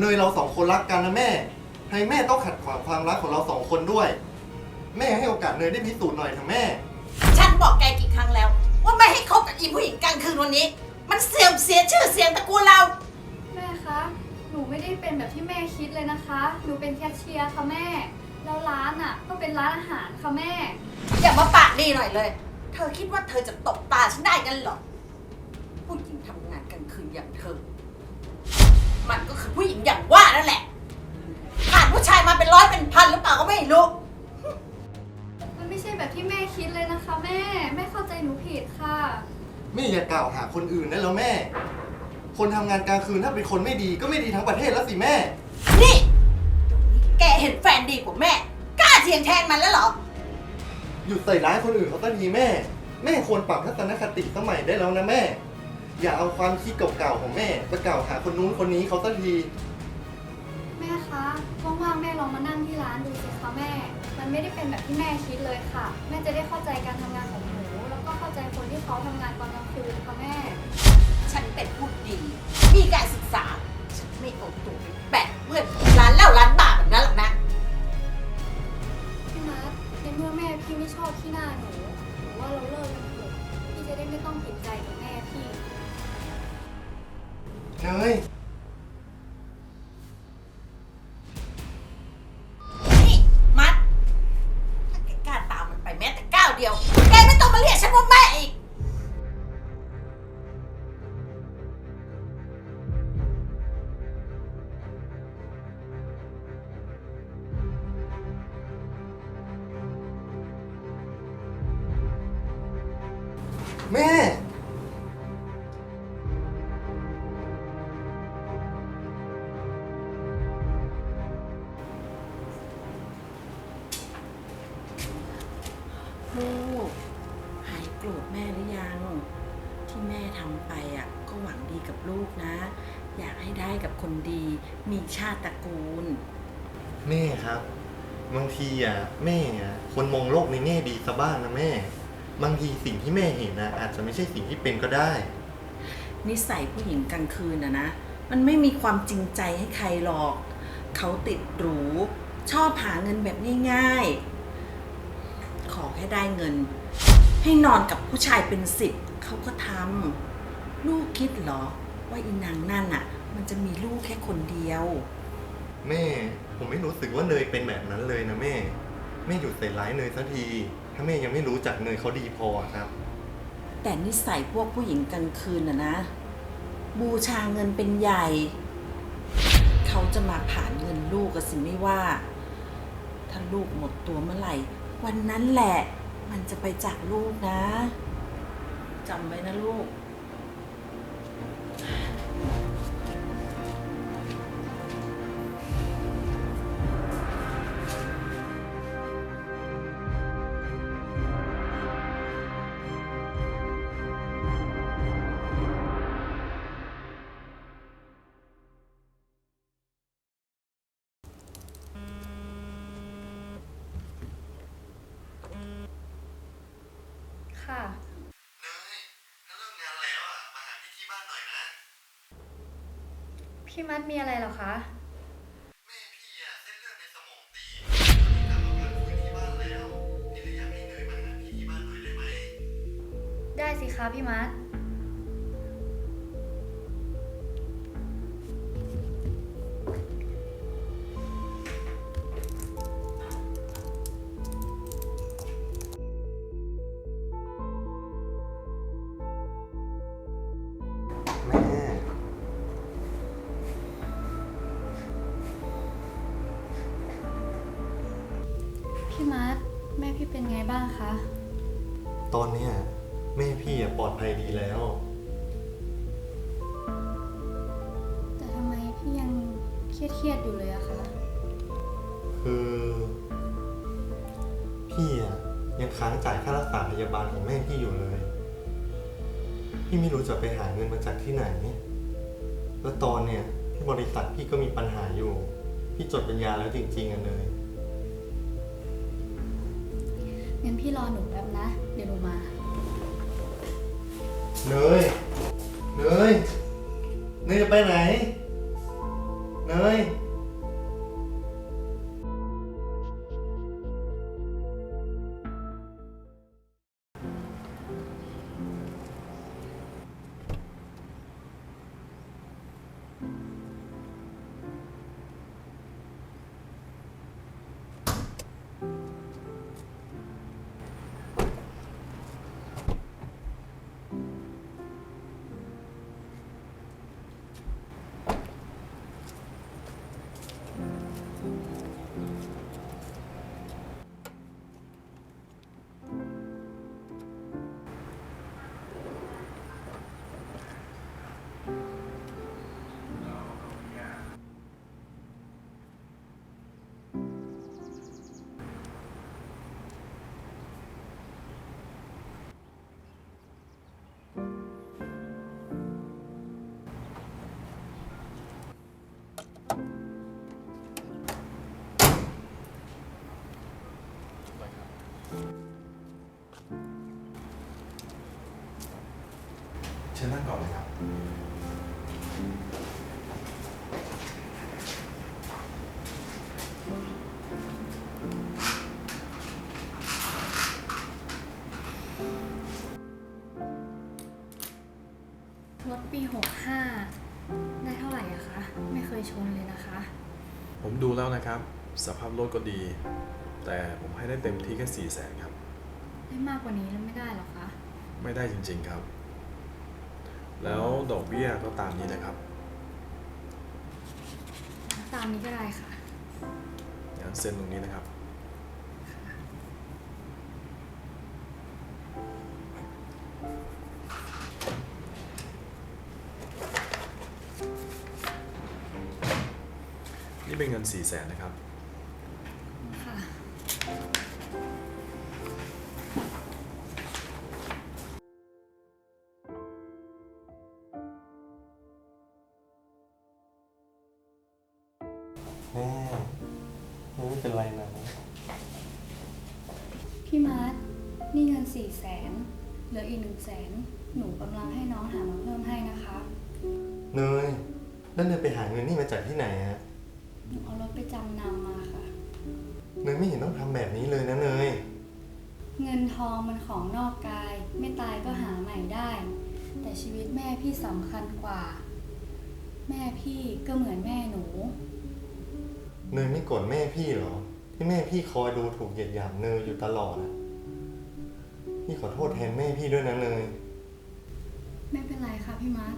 กับเนยเราสองคนรักกันนะแม่ทำไมแม่ต้องขัดขวางความรักของเราสองคนด้วย แม่ให้โอกาสเนยได้พิสูจน์หน่อยเถอะแม่ ฉันบอกแกกี่ครั้งแล้ว ว่าไม่ให้คบกับอีผู้หญิงกลางคืนวันนี้ มันเสื่อมเสียชื่อเสียงตระกูลเรา แม่คะ หนูไม่ได้เป็นแบบที่แม่คิดเลยนะคะ หนูเป็นแคชเชียร์ค่ะแม่ แล้วร้านอะ ก็เป็นร้านอาหารค่ะแม่ อย่ามาปากดีหน่อยเลย เธอคิดว่าเธอจะตบตาฉันได้กันเหรอผู้หญิงทำงานกลางคืนอย่างเธอ มันก็คือผู้หญิงอย่างว่านั่นแหละผ่านผู้ชายมาเป็นร้อยเป็นพันหรือเปล่าก็ไม่รู้ มันไม่ใช่แบบที่แม่คิดเลยนะคะแม่ แม่เข้าใจหนูผิดค่ะ แม่อย่ากล่าวหาคนอื่นได้แล้วแม่ คนทำงานกลางคืนถ้าเป็นคนไม่ดีก็ไม่ดีทั้งประเทศแล้วสิแม่ นี่เดี๋ยวนี้แกเห็นแฟนดีกว่าแม่ กล้าเถียงแทนมันแล้วเหรอ หยุดใส่ร้ายคนอื่นเขาสักทีแม่ แม่ควรปรับทัศนคติสมัยได้แล้วนะแม่ อย่าเอาความคิดเก่าๆของแม่ไปกล่าวหาคนนู้นคนนี้เขาสักที แม่คะ ว่างๆ แม่ลองมานั่งที่ร้านดูสิคะแม่ มันไม่ได้เป็นแบบที่แม่คิดเลยค่ะ แม่จะได้เข้าใจการทำงานของหนู แล้วก็เข้าใจคนที่เขาทำงานตอนกลางคืนค่ะแม่ ฉันเป็นผู้ดี มีการ โกรธแม่หรือยัง ที่แม่ทำไปอะก็หวังดีกับลูกนะ อยากให้ได้กับคนดี มีชาติตระกูล แม่ครับ บางทีอะแม่อะคนมองโลกในแง่ดีซะบ้างนะแม่ บางทีสิ่งที่แม่เห็นนะอาจจะไม่ใช่สิ่งที่เป็นก็ได้ นิสัยผู้หญิงกลางคืนนะนะ มันไม่มีความจริงใจให้ใครหรอก เขาติดหรู ชอบหาเงินแบบง่ายๆ ขอแค่ได้เงิน ให้นอนกับผู้ชายเป็นสิบเขาก็ทำลูกคิดเหรอ ว่าอีนางนั่นอะ มันจะมีลูกแค่คนเดียว แม่ ผมไม่รู้สึกว่าเนยเป็นแบบนั้นเลยนะแม่ แม่หยุดใส่ร้ายเนยสักที ถ้าแม่ยังไม่รู้จักเนยเขาดีพอครับ แต่นิสัยพวกผู้หญิงกลางคืนน่ะนะ บูชาเงินเป็นใหญ่ เขาจะมาผ่านเงินลูกก็สิไม่ว่า ถ้าลูกหมดตัวเมื่อไหร่ วันนั้นแหละ มันจะไปจากลูกนะจำไว้นะลูก ค่ะ เนยถ้าเลิกงานแล้วอะ มาหาพี่ที่บ้านหน่อยนะ พี่มัดมีอะไรเหรอคะ แม่พี่อะเส้นเลือดในสมองตีกลับมาเกิดฟื้นที่บ้านแล้วพี่เลยอยากให้เนยมาหาพี่ที่บ้านหน่อยได้ไหม ได้สิคะพี่มัด พี่มัดแม่พี่เป็นไงบ้างคะ ตอนเนี้ยแม่พี่อะปลอดภัยดีแล้ว แต่ทำไมพี่ยังเครียดๆอยู่เลยอะคะ คือ พี่อะยังค้างจ่ายค่ารักษาพยาบาลของแม่พี่อยู่เลย พี่ไม่รู้จะไปหาเงินมาจากที่ไหน แล้วตอนเนี่ยที่บริษัทพี่ก็มีปัญหาอยู่ พี่จดปัญญาแล้วจริงๆอะเลย งั้นพี่รอหนูแป๊บนะ เดี๋ยวหนูมา เนยเนยเนยจะไปไหนเนย เชิญนั่งก่อนเลยครับ รถปี 65 ได้เท่าไหร่อะคะ ไม่เคยชนเลยนะคะ ผมดูแล้วนะครับ สภาพรถก็ดี แต่ผมให้ได้เต็มที่แค่สี่แสนครับ ได้มากกว่านี้แล้วไม่ได้หรอคะ ไม่ได้จริงๆครับ แล้วดอกเบี้ยก็ตามนี้นะครับตามนี้ก็ได้ค่ะ งั้นเซ็นตรงนี้นะครับ นี่เป็นเงินสี่แสนนะครับ นไรนะ พี่มาร์ทนี่เงิน4 0 0แสนเหลืออีก1 0 0 0 0แสนหนูกำลังให้น้องหามาเพิ่มให้นะคะ เนยแล้วเนยไปหาเงินนี่มาจากที่ไหนฮะ หนูเอารถไปจำนำมาค่ะ เนยไม่เห็นต้องทำแบบนี้เลยนะเนย เงินทองมันของนอกกาย ไม่ตายก็หาใหม่ได้ แต่ชีวิตแม่พี่สำคัญกว่า แม่พี่ก็เหมือนแม่หนู เนยไม่โกรธแม่พี่เหรอ ที่แม่พี่คอยดูถูกเหยียดหยามเนยอยู่ตลอดอะพี่ขอโทษแทนแม่พี่ด้วยนะเนย ไม่เป็นไรค่ะพี่มาร์ท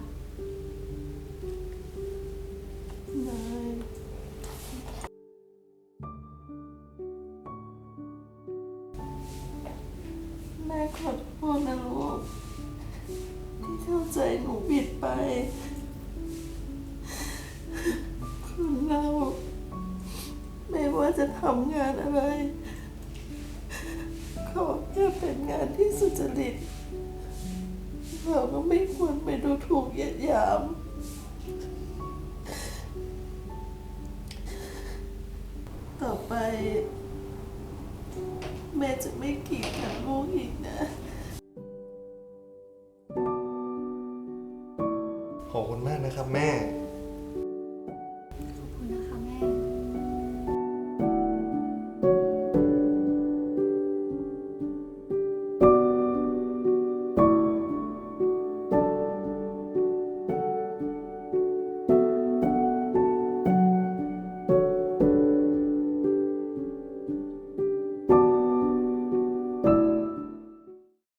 จะทำงานอะไร ขอแค่เป็นงานที่สุจริต เราก็ไม่ควรไปดูถูกเหยียดหยาม ต่อไป แม่จะไม่กีดกันลูกอีกนะ